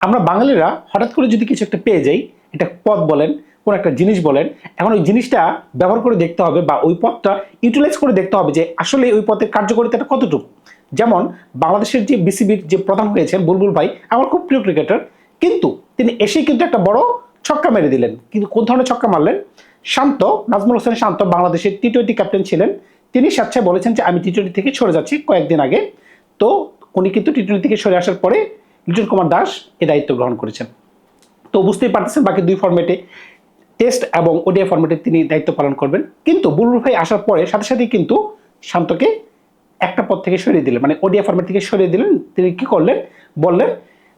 আমরা বাঙালিরা হঠাৎ করে যদি কিছু একটা পেয়ে যাই, এটা পথ বলেন, কোন একটা জিনিস বলেন, এখন ওই জিনিসটা ব্যবহার করে দেখতে হবে বা ওই পথটা ইউটিলাইজ করে দেখতে হবে যে আসলে ওই পথের কার্যকারিতাটা কতটুকু। যেমন বাংলাদেশের যে বিসিবির যে প্রধান হয়েছেন বুলবুল ভাই, আমার খুব প্রিয় ক্রিকেটার, কিন্তু তিনি এসেই কিন্তু একটা বড় ছক্কা মেরে দিলেন। কিন্তু কোন ধরনের ছক্কা মারলেন? শান্ত, নাজমুল হোসেন শান্ত বাংলাদেশের টি টোয়েন্টি ক্যাপ্টেন ছিলেন। তিনি স্বেচ্ছায় বলেছেন যে আমি টি টোয়েন্টি থেকে সরে যাচ্ছি কয়েকদিন আগে। তো উনি কিন্তু টি টোয়েন্টি থেকে সরে আসার পরে লিটন কুমার দাস এ দায়িত্ব গ্রহণ করেছেন। তো বুঝতেই পারতেছেন বাকি দুই ফর্মেটে টেস্ট এবং ওডিআই ফর্মেটে তিনি দায়িত্ব পালন করবেন। কিন্তু বুলবুল ভাই আসার পরে সাথে সাথেই কিন্তু শান্তকে একটা পদ থেকে সরিয়ে দিলেন। মানে ওডিআই ফর্মেট থেকে সরিয়ে দিলেন। তিনি কি করলেন? বললেন,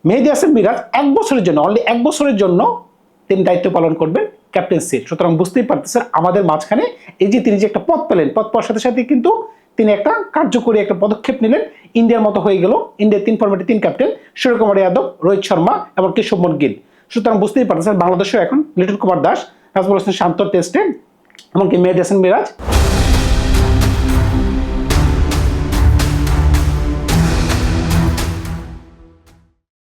মেহেদি হাসান মিরাজ, এক বছরের জন্য অনলি এক বছরের জন্য তিনি দায়িত্ব পালন করবেন ক্যাপ্টেন্সির সুতরাং বুঝতেই পারতেছেন আমাদের মাঝখানে এই যে তিনি যে একটা পদ পেলেন, পদ পাওয়ার সাথে সাথে কিন্তু তিনি একটা কার্যকরী একটা পদক্ষেপ নিলেন। ইন্ডিয়ার মতো হয়ে গেল। ইন্ডিয়ার তিন ফর্মেটে তিন ক্যাপ্টেন সূর্যকুমার যাদব, রোহিত শর্মা এবং কেশবমন গিল সুতরাং বুঝতেই পারতেছেন বাংলাদেশেও এখন লিটন কুমার দাস নাজমুল হোসেন শান্ত টেস্টে এমনকি মেহেদি হাসান মিরাজ।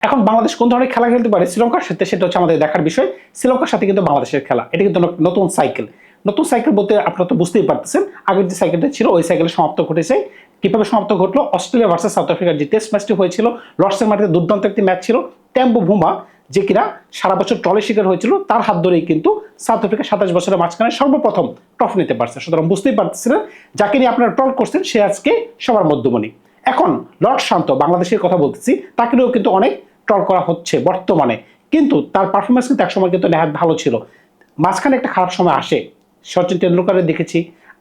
এখন বাংলাদেশ কোন ধরনের খেলা খেলতে পারে শ্রীলঙ্কার সাথে সেটা হচ্ছে আমাদের দেখার বিষয়। শ্রীলঙ্কার সাথে কিন্তু বাংলাদেশের খেলা। এটা কিন্তু নতুন সাইকেল। নতুন সাইকেল বলতে আপনারা তো বুঝতেই পারতেছেন, আগের যে সাইকেলটা ছিল ওই সাইকেলের সমাপ্ত ঘটেছে। কীভাবে সমাপ্ত ঘটলো? অস্ট্রেলিয়া ভার্সেস সাউথ আফ্রিকার যে টেস্ট ম্যাচটি হয়েছিল, লর্ডসের মাটিতে দুর্দান্ত একটি ম্যাচ ছিল ট্যাম্বো ভুমা, যে কিনা সারা বছর টলে শিকার হয়েছিল, তার হাত ধরেই কিন্তু সাউথ আফ্রিকা সাতাশ বছরের মাঝখানে সর্বপ্রথম ট্রফি নিতে পারছে। সুতরাং বুঝতেই পারতেছিলেন যাকে নিয়ে আপনারা ট্রল করছেন, সে আজকে সবার মধ্যমণি। এখন লর্ড শান্ত, বাংলাদেশের কথা বলতেছি, তাকে নিয়েও কিন্তু অনেক ট্রল করা হচ্ছে বর্তমানে। কিন্তু তার পারফরমেন্স কিন্তু একসময় কিন্তু নেহাত ভালো ছিল। মাঝখানে একটা খারাপ সময় আসে সচিন টেন্ডুলকারের দেখেছি,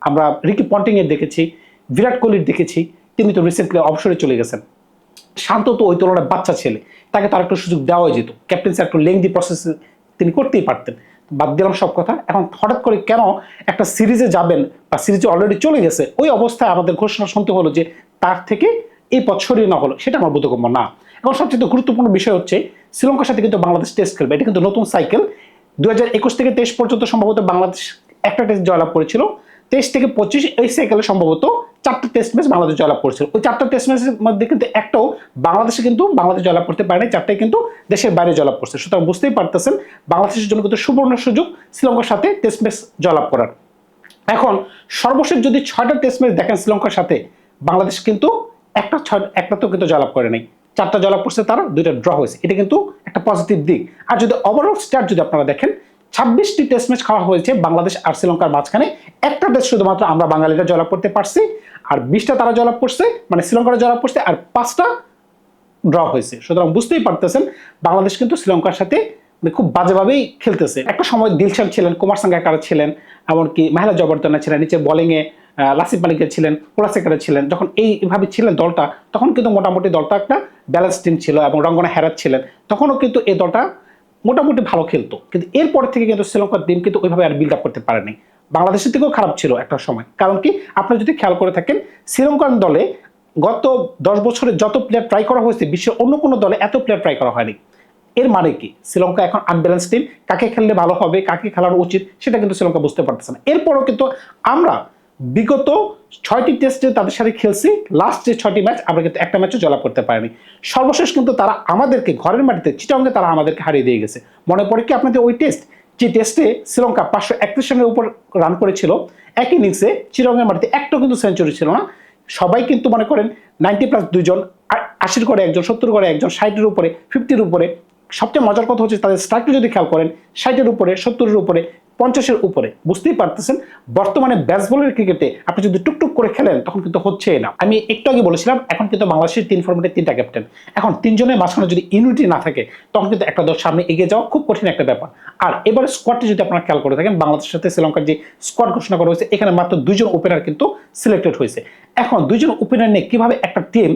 আমরা রিকি পন্টিংয়ের দেখেছি, বিরাট কোহলির দেখেছি, তিনি তো রিসেন্টলি অবসরে চলে গেছেন। শান্ত তো ওই তুলনায় বাচ্চা ছেলে, তাকে তার একটু সুযোগ দেওয়া যেত। ক্যাপ্টেন্সি একটু লেংদি প্রসেস তিনি করতেই পারতেন। বাদ দিলাম সব কথা, এখন হঠাৎ করে কেন একটা সিরিজে যাবেন বা সিরিজে অলরেডি চলে গেছে, ওই অবস্থায় আমাদের ঘোষণা শুনতে হলো যে তার থেকে এই পথ সরিয়ে না হলো, সেটা আমার বোধগম্য না। এখন সবচেয়ে গুরুত্বপূর্ণ বিষয় হচ্ছে, শ্রীলঙ্কার সাথে কিন্তু বাংলাদেশ টেস্ট খেলবে, এটা কিন্তু নতুন সাইকেল দু হাজার একুশ থেকে তেইশ পর্যন্ত সম্ভবত বাংলাদেশ একটা টেস্ট জয়লাভ করেছিল, তেইশ থেকে পঁচিশ এই সাইকেলে সম্ভবত চারটা টেস্ট ম্যাচ বাংলাদেশ জয়লাভ করেছিল। ওই চারটা টেস্ট ম্যাচের মধ্যে কিন্তু একটাও বাংলাদেশে কিন্তু বাংলাদেশ জয়লাভ করতে পারে নাই চারটাই কিন্তু দেশের বাইরে জয়লাভ করছে। সুতরাং বুঝতেই পারতেছেন, বাংলাদেশের জন্য কিন্তু সুবর্ণ সুযোগ শ্রীলঙ্কার সাথে টেস্ট ম্যাচ জয়লাভ করার। এখন, সর্বশেষ যদি ছয়টা টেস্ট ম্যাচ দেখেন শ্রীলঙ্কার সাথে, বাংলাদেশ কিন্তু একটা ছয় একটা তো কিন্তু জয়লাভ করে নাই। চারটা জয়লাভ করছে তারা, দুইটা ড্র হয়েছে। এটা কিন্তু একটা পজিটিভ দিক। আর যদি ওভারঅল স্টার যদি আপনারা দেখেন ছাব্বিশটি টেস্ট ম্যাচ খাওয়া হয়েছে বাংলাদেশ আর শ্রীলঙ্কার মাঝখানে। একটা টেস্ট শুধুমাত্র আমরা বাঙালিরা জয়লাভ করতে পারছি, আর বিশটা তারা জয়লাভ করছে মানে শ্রীলঙ্কারা জয়লাভ করছে, আর পাঁচটা ড্র হয়েছে। সুতরাং বুঝতেই পারতেছেন, বাংলাদেশ কিন্তু শ্রীলঙ্কার সাথে মানে খুব বাজেভাবেই খেলতেছে। একটা সময় দিলশান ছিলেন, কুমার সাঙ্গাকারা ছিলেন, এমনকি মাহেলা জবর্দনা ছিলেন, নিচে বলিংয়ে লাসিফ মালিকের ছিলেন পোলাসেকারা ছিলেন, যখন এইভাবে ছিলেন দলটা, তখন কিন্তু মোটামুটি দলটা একটা ব্যালেন্স টিম ছিল এবং রঙ্গনা হেরাত ছিলেন, তখনও কিন্তু এই দলটা মোটামুটি ভালো খেলতো। কিন্তু এরপর থেকে কিন্তু শ্রীলঙ্কার টিম কিন্তু ওইভাবে আর বিল্ড আপ করতে পারেনি। বাংলাদেশের থেকেও খারাপ ছিল একটা সময়। কারণ কি? আপনারা যদি খেয়াল করে থাকেন শ্রীলঙ্কান দলে গত দশ বছরে যত প্লেয়ার ট্রাই করা হয়েছে, বিশ্বের অন্য কোনো দলে এত প্লেয়ার ট্রাই করা হয়নি। এর মানে কি? শ্রীলঙ্কা এখন আনব্যালেন্স টিম কাকে খেললে ভালো হবে, কাকে খেলানো উচিত, সেটা কিন্তু শ্রীলঙ্কা বুঝতে পারতেছে না। এরপরও কিন্তু আমরা বিগত ছয়টি টেস্টে তাদের সাথে খেলছি লাস্ট যে ছয়টি ম্যাচ আমরা কিন্তু একটা ম্যাচও জয়লাভ করতে পারিনি। সর্বশেষ কিন্তু তারা আমাদেরকে ঘরের মাটিতে চিটাঙ্গে তারা আমাদেরকে হারিয়ে দিয়ে গেছে। মনে পড়ে কি আপনাদের ওই টেস্ট যে টেস্টে শ্রীলঙ্কা পাঁচশো একত্রিশ রানের উপর রান করেছিল, এক ইনিংসে চিরঙ্গের মাটিতে একটাও কিন্তু সেঞ্চুরি ছিল না। সবাই কিন্তু মনে করেন নাইনটি প্লাস দুইজন, আ- আশির করে একজন, সত্তর করে একজন, ষাটের উপরে ফিফটির উপরে। সবচেয়ে মজার কথা হচ্ছে তাদের স্ট্রাইকটা যদি খেয়াল করেন, ষাটের উপরে, সত্তরের উপরে পঞ্চাশের উপরে। বুঝতেই পারতেছেন? বর্তমানে ব্যাসবলের ক্রিকেটে আপনি যদি টুকটুক করে খেলেন, তখন কিন্তু হচ্ছে না। আমি একটু আগে বলেছিলাম, এখন কিন্তু বাংলাদেশের তিন ফর্মেটে তিনটা ক্যাপ্টেন এখন তিনজনের মাঝখানে যদি ইউনিটি না থাকে, তখন কিন্তু একটা দল সামনে এগিয়ে যাওয়া খুব কঠিন একটা ব্যাপার। আর এবারে স্কোয়াডটি যদি আপনারা খেয়াল করে থাকেন, বাংলাদেশের সাথে শ্রীলঙ্কার যে স্কোয়াড ঘোষণা করা হয়েছে, এখানে মাত্র দুজন ওপেনার কিন্তু সিলেক্টেড হয়েছে। এখন দুজন ওপেনার নিয়ে কীভাবে একটা টিম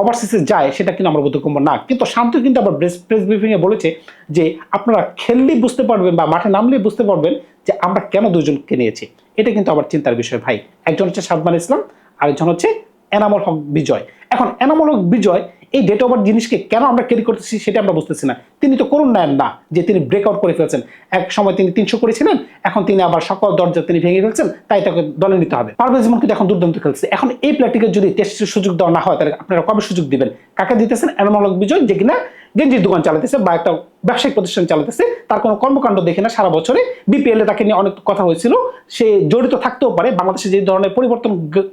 ওভারসিসে যায়, সেটা কিন্তু আমরা বোধগম্য না। কিন্তু শান্ত কিন্তু আবার প্রেস প্রেস ব্রিফিংয়ে বলেছে যে আপনারা খেললেই বুঝতে পারবেন বা মাঠে নামলেই বুঝতে পারবেন যে আমরা কেন দুজনকে নিয়েছি। এটা কিন্তু আবার চিন্তার বিষয় ভাই। একজন হচ্ছে সাদমান ইসলাম, আরেকজন হচ্ছে এনামল হক বিজয়। এখন এনামল হক বিজয় এই ডেট ওভার জিনিসকে কেন আমরা ক্যারি করতেছি সেটা আমরা বুঝতেছি না। তিনি তো করুন নেন না যে তিনি ব্রেকআউট করে ফেলছেন। এক সময় তিনি তিনশো করেছিলেন, এখন তিনি আবার সকল দরজা তিনি ভেঙে ফেলছেন, তাই তাকে দলে নিতে হবে। পারভেজ ইমন কিন্তু এখন দুর্দান্ত খেলছে। এখন এই প্লেয়ারটিকে যদি টেস্টের সুযোগ দেওয়া না হয়, তাহলে আপনারা কবে সুযোগ দিবেন? কাকে দিতেছেন? এনামল হক বিজয় যে কিনা গেঞ্জির দোকান চালাতেছে বা একটা ব্যবসায়িক প্রতিষ্ঠান চালাতেছে। তার কোনো কর্মকাণ্ড দেখে না সারা বছরে। বিপিএল এ তাকে নিয়ে অনেক কথা হয়েছিল। সে জড়িত থাকতেও পারে। বাংলাদেশে যে ধরনের পরিবর্তন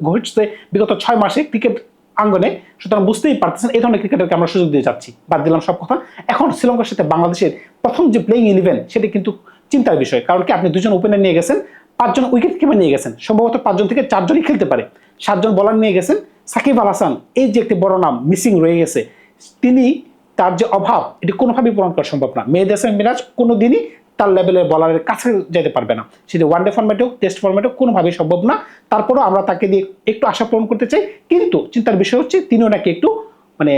ঘটছে বিগত ছয় মাসে ক্রিকেট আঙ্গনে, সুতরাং বুঝতেই পারতেছেন এই ধরনের ক্রিকেটারকে আমরা সুযোগ দিয়ে যাচ্ছি। বাদ দিলাম সব কথা। এখন শ্রীলঙ্কার সাথে বাংলাদেশের প্রথম যে প্লেইং ইলেভেন সেটা কিন্তু চিন্তার বিষয়। কারণ কি? আপনি দুজন ওপেনার নিয়ে গেছেন, পাঁচজন উইকেট কিপার নিয়ে গেছেন। সম্ভবত পাঁচজন থেকে চারজনই খেলতে পারে। সাতজন বলার নিয়ে গেছেন। সাকিব আল হাসান, এই যে একটি বড় নাম মিসিং রয়ে গেছে, তিনি তার যে অভাব, এটি কোনোভাবেই পূরণ করা সম্ভব না। মেহেদ হাসান মিরাজ কোনো দিনই তার লেভেলের বলারের কাছে যেতে পারবে না। সেটি ওয়ানডে ফর্মেটেও টেস্ট ফর্মেটেও কোনোভাবেই সম্ভব না। তারপরেও আমরা তাকে দিয়ে একটু আশা পূরণ করতে চাই। কিন্তু চিন্তার বিষয় হচ্ছে, তিনিও নাকি একটু মানে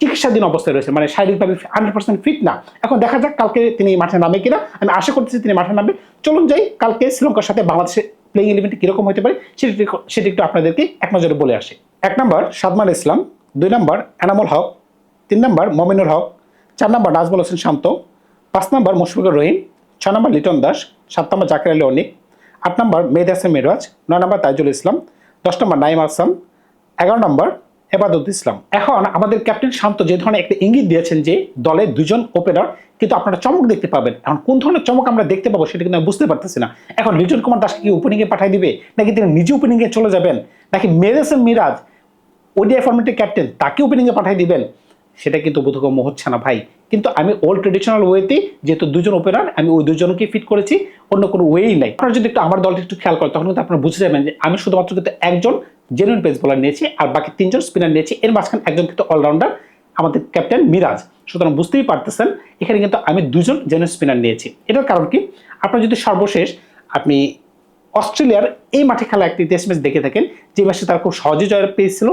চিকিৎসাধীন অবস্থায় রয়েছে মানে শারীরিকভাবে হান্ড্রেড পার্সেন্ট ফিট না। এখন দেখা যাক কালকে তিনি মাঠে নামে কিনা। আমি আশা করতেছি তিনি মাঠে নামবে। চলুন যাই, কালকে শ্রীলঙ্কার সাথে বাংলাদেশের প্লেইং ইলেভেনটি কীরকম হতে পারে, সেটি সেটি একটু আপনাদেরকে এক নজরে বলে আসে। এক নম্বর সাদমান ইসলাম। দুই নম্বর এনামুল হক। তিন নম্বর মমিনুর হক। চার নম্বর নাজমুল হোসেন শান্ত। পাঁচ নম্বর মুশফিকুর রহিম। ছয় নম্বর লিটন দাস, সাত নম্বর জাকির আলী অনিক, আট নম্বর মেহেদ হাসান মিরাজ, নয় নম্বর তাইজুল ইসলাম, দশ নম্বর নাইম আসাম এগারো নম্বর এবাদত ইসলাম। এখন আমাদের ক্যাপ্টেন শান্ত যে ধরনের একটা ইঙ্গিত দিয়েছেন যে দলে দুজন ওপেনার কিন্তু আপনারা চমক দেখতে পাবেন। এখন কোন ধরনের চমক আমরা দেখতে পাবো সেটা কিন্তু আমি বুঝতে পারতেছি না। এখন লিটন কুমার দাসকে কি ওপেনিংয়ে পাঠিয়ে দিবে? নাকি তিনি নিজে ওপেনিংয়ে চলে যাবেন? নাকি মেহেদ হাসান মিরাজ ওডিআই ফর্মেটের ক্যাপ্টেন তাকে ওপেনিংয়ে পাঠিয়ে দিবেন? সেটা কিন্তু বোধগম্য হচ্ছে না ভাই। কিন্তু আমি ওল্ড ট্রেডিশনাল ওয়েতে যেহেতু দুজন ওপেনার আমি ওই দুজনকে ফিট করেছি, অন্য কোনো ওয়েই নাই। আপনারা যদি একটু আমার দলটা একটু খেয়াল করেন, তখন কিন্তু আপনারা বুঝে যাবেন যে আমি শুধুমাত্র কিন্তু একজন জেনুইন পেস বোলার নিয়েছি, আর বাকি তিনজন স্পিনার নিয়েছি। এর মাঝখানে একজন কিন্তু অলরাউন্ডার আমাদের ক্যাপ্টেন মিরাজ। সুতরাং বুঝতেই পারতেছেন, এখানে কিন্তু আমি দুজন জেনুইন স্পিনার নিয়েছি। এটার কারণ কি? আপনারা যদি সর্বশেষ আপনি অস্ট্রেলিয়ার এই মাঠে খেলা একটি টেস্ট ম্যাচ দেখে থাকেন, যে ম্যাচে তারা খুব সহজে জয় পেয়েছিল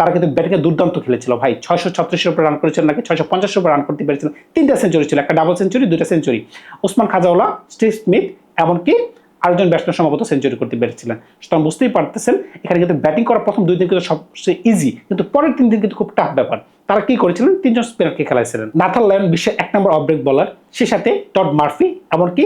তারা কিন্তু ব্যাটিংয়ে দুর্দান্ত খেলেছিল। ভাই, ছয়শো ছত্রিশের উপরে রান করেছিল নাকি? ছয়শো পঞ্চাশের উপরে রান করতে পেরেছিল। তিনটা সেঞ্চুরি ছিল, একটা ডাবল সেঞ্চুরি দুটা সেঞ্চুরি ওসমান খাজাওয়ালা স্টিভ স্মিথ, এমনকি আরেকজন ব্যাটসম্যান সম্ভবত সেঞ্চুরি করতে পেরেছিলেন। সুতরাং বুঝতেই পারতেছেন, এখানে কিন্তু ব্যাটিং করার প্রথম দুই দিন কিন্তু সবচেয়ে ইজি কিন্তু পরের তিন দিন কিন্তু খুব টাফ ব্যাপার। তারা কি করেছিলেন? তিনজন স্পিনারকে খেলাইছিলেন। নাথাল লায়ন বিশ্বের এক নম্বর অফ ব্রেক বলার সে সাথে টড মার্ফি, এমনকি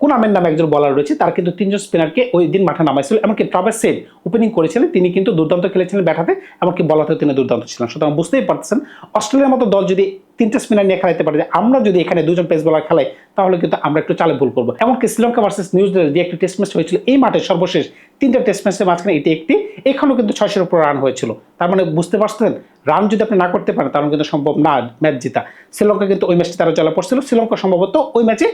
কুনামের নামে একজন বলার রয়েছে, তার কিন্তু তিনজন স্পিনারকে ওই দিন মাঠে নামাইছিল, এমনকি ট্রাভার সেন ওপেনিং করেছিলেন, তিনি কিন্তু দুর্দান্ত খেলেছিলেন ব্যাটাতে, এমনকি বলাতেও তিনি দুর্দান্ত ছিলেন। সুতরাং বুঝতেই পারতেছেন, অস্ট্রেলিয়ার মতো দল যদি তিনটা স্পিনার নিয়ে খেলাইতে পারে, যে আমরা যদি এখানে দুজন পেস বলার খেলাই, তাহলে কিন্তু আমরা একটু চালে ভুল করব। এমনকি শ্রীলঙ্কা ভার্সেস নিউজিল্যান্ড যে একটি টেস্ট ম্যাচ হয়েছিল, এই মাঠে সর্বশেষ তিনটা টেস্ট ম্যাচের মাঝখানে এটি একটি, এখানেও কিন্তু ছয়শের উপর রান হয়েছিল। তার মানে বুঝতে পারছেন রান যদি আপনি না করতে পারেন তাহলে কিন্তু সম্ভব না ম্যাচ জিতা। শ্রীলঙ্কা কিন্তু ওই ম্যাচটি তারা জলা পড়ছিল, শ্রীলঙ্কা সম্ভবত ওই ম্যাচে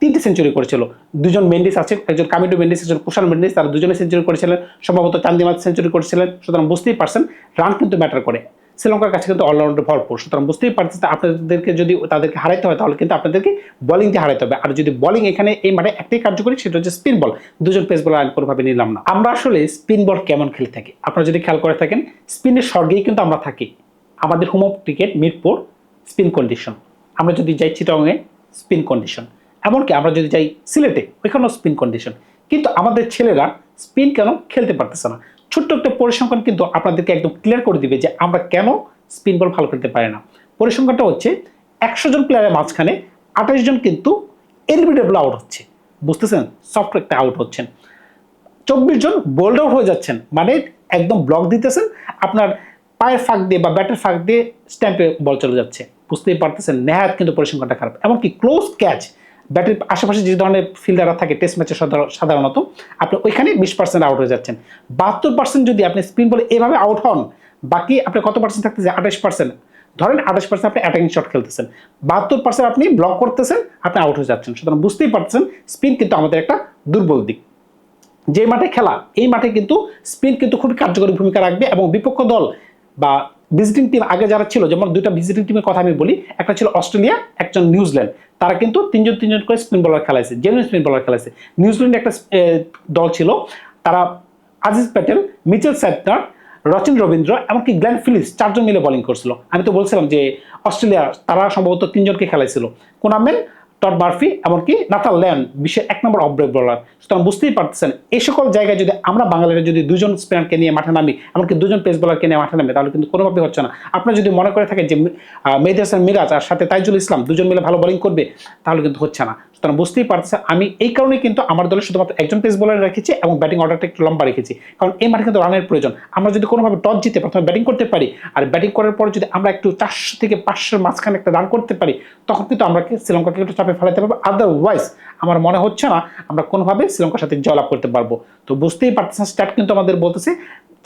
তিনটে সেঞ্চুরি করেছিল। দুজন মেন্ডিস আছে, একজন কামিডো মেন্ডিস একজন কুশাল মেন্ডিস তারা দুজনে সেঞ্চুরি করেছিলেন। সম্ভবত চান্দিমাত সেঞ্চুরি করেছিলেন, সুতরাং বুঝতেই পারছেন রান কিন্তু ম্যাটার করে। শ্রীলঙ্কার কাছে কিন্তু অলরাউন্ডার ভরপুর, সুতরাং বুঝতেই পারছেন আপনাদেরকে যদি তাদেরকে হারাইতে হয়, তাহলে কিন্তু আপনাদেরকে বোলিং দিয়ে হারাইতে হবে। আর যদি বোলিং এখানে এই মাঠে একটাই কার্যকরী, সেটা হচ্ছে স্পিন বল দুজন পেস বল আমি কোনোভাবে নিলাম না। আমরা আসলে স্পিন বল কেমন খেলে থাকি? আপনারা যদি খেয়াল করে থাকেন স্পিনের স্বর্গেই কিন্তু আমরা থাকি। আমাদের home of cricket Mirpur spin condition আমরা যদি যাই চিটংয়ে স্পিন কন্ডিশন এমনকি আমরা যদি যাই সিলেটে, ওইখানেও স্পিন কন্ডিশন কিন্তু আমাদের ছেলেরা স্পিন কেন খেলতে পারতেছে না? ছোট্ট একটা পরিসংখ্যান কিন্তু আপনাদেরকে একদম ক্লিয়ার করে দিবে যে আমরা কেন স্পিন বল ভালো খেলতে পারি না। পরিসংখ্যানটা হচ্ছে একশো জন প্লেয়ারের মাঝখানে আঠাশ জন কিন্তু এলবিডব্লিউ আউট হচ্ছে। বুঝতেছেন? সফট একটা আউট হচ্ছেন। চব্বিশ জন বোল্ড আউট হয়ে যাচ্ছেন। মানে একদম ব্লক দিতেছেন। আপনার পায়ের ফাঁক দিয়ে বা ব্যাটের ফাঁক দিয়ে স্ট্যাম্পে বল চলে যাচ্ছে। বুঝতেই পারতেছেন? নেহাত কিন্তু পরিসংখ্যানটা খারাপ। এমনকি ক্লোজ ক্যাচ ব্যাটের আশেপাশে যে ধরনের ফিল্ডাররা থাকে টেস্ট ম্যাচে সাধারণত, আপনি ওইখানে বিশ পার্সেন্ট আউট হয়ে যাচ্ছেন। বাহাত্তর পার্সেন্ট যদি আপনি স্পিন বলে এভাবে আউট হন, বাকি আপনি কত পার্সেন্ট থাকতেছে? আঠাশ পার্সেন্ট ধরেন আঠাশ পার্সেন্ট আপনি অ্যাটাকিং শট খেলতেছেন। বাহাত্তর পার্সেন্ট আপনি ব্লক করতেছেন, আপনি আউট হয়ে যাচ্ছেন। সুতরাং বুঝতেই পারছেন স্পিন কিন্তু আমাদের একটা দুর্বল দিক। যে মাঠে খেলা, এই মাঠে কিন্তু স্পিন কিন্তু খুবই কার্যকরী ভূমিকা রাখবে এবং বিপক্ষ দল বা ভিজিটিং টিম আগে যারা ছিল, যেমন দুইটা ভিজিটিং টিমের কথা আমি বলি, একটা ছিল অস্ট্রেলিয়া, একজন নিউজিল্যান্ড। তারা কিন্তু তিনজন তিনজন করে স্পিন বলার খেলাইছে জেনুইন স্পিন বলার খেলাইছে। নিউজিল্যান্ডে একটা দল ছিল, তারা আজিজ প্যাটেল মিচেল স্যাটনার রচিন রবীন্দ্র এমনকি গ্ল্যান ফিলিস চারজন মিলে বোলিং করছিল। আমি তো বলছিলাম যে, অস্ট্রেলিয়া তারা সম্ভবত তিনজনকে খেলাইছিল। কোনামেন টড মার্ফি এমনকি নাতাল ল্যান্ড, বিশ্বের এক নম্বর অফ ব্রেক বোলার। সুতরাং বুঝতেই পারতেছেন, এই সকল জায়গায় যদি আমরা বাঙালিরা যদি দুজন স্পিনারকে নিয়ে মাঠে নামি, এমনকি দুজন পেস বোলারকে নিয়ে মাঠে নামি, তাহলে কিন্তু কোনোভাবে হচ্ছে না। আপনারা যদি মনে করে থাকেন যে মেহেদি হাসান মিরাজ আর সাথে তাইজুল ইসলাম দুজন মিলে ভালো বোলিং করবে, তাহলে কিন্তু হচ্ছে না। সুতরাং বুঝতেই পারতেছে আমি এই কারণে কিন্তু আমার দলে শুধুমাত্র একজন পেস বোলার রেখেছি এবং ব্যাটিং অর্ডারটা একটু লম্বা রেখেছি। কারণ এই মাঠে কিন্তু রানের প্রয়োজন। আমরা যদি কোনোভাবে টস জিতে প্রথমে ব্যাটিং করতে পারি, আর ব্যাটিং করার পর যদি আমরা একটু চারশো থেকে পাঁচশোর মাঝখানে একটা রান করতে পারি, তখন কিন্তু আমরা শ্রীলঙ্কাকে একটু চাপে ফেলাতে পারব আদারওয়াইজ আমার মনে হচ্ছে না আমরা কোনোভাবে শ্রীলঙ্কার সাথে জয় লাভ করতে পারব। তো বুঝতেই পারতেছেন স্ট্যাট কিন্তু আমাদের বলতেছে,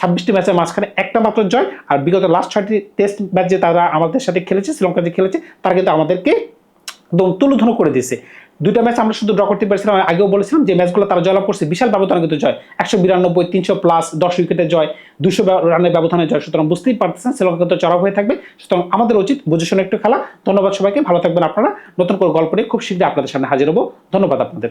ছাব্বিশটি ম্যাচের মাঝখানে একটা মাত্র জয় আর বিগত লাস্ট ছয়টি টেস্ট ম্যাচ যে তারা আমাদের সাথে খেলেছে, শ্রীলঙ্কা যে খেলেছে, তারা কিন্তু আমাদেরকে একদম তুলুধন করে দিয়েছে। দুইটা ম্যাচ আমরা শুধু ড্র করতে পারছিলাম। আগেও বলেছিলাম যে ম্যাচগুলো তারা জয়লাভ করছে, বিশাল ব্যবধানে কিন্তু জয়। একশো বিরানব্বই, তিনশো প্লাস দশ উইকেটে জয় দুশো রানের ব্যবধানে জয়। সুতরাং বুঝতেই পারতেছেন শ্রীলঙ্কা কিন্তু চড়া হয়ে থাকবে। সুতরাং আমাদের উচিত বুঝে শুনে একটু খেলা। ধন্যবাদ সবাইকে, ভালো থাকবেন আপনারা। নতুন করে গল্প নিয়ে খুব শীঘ্রই আপনাদের সামনে হাজির হব। ধন্যবাদ আপনাদের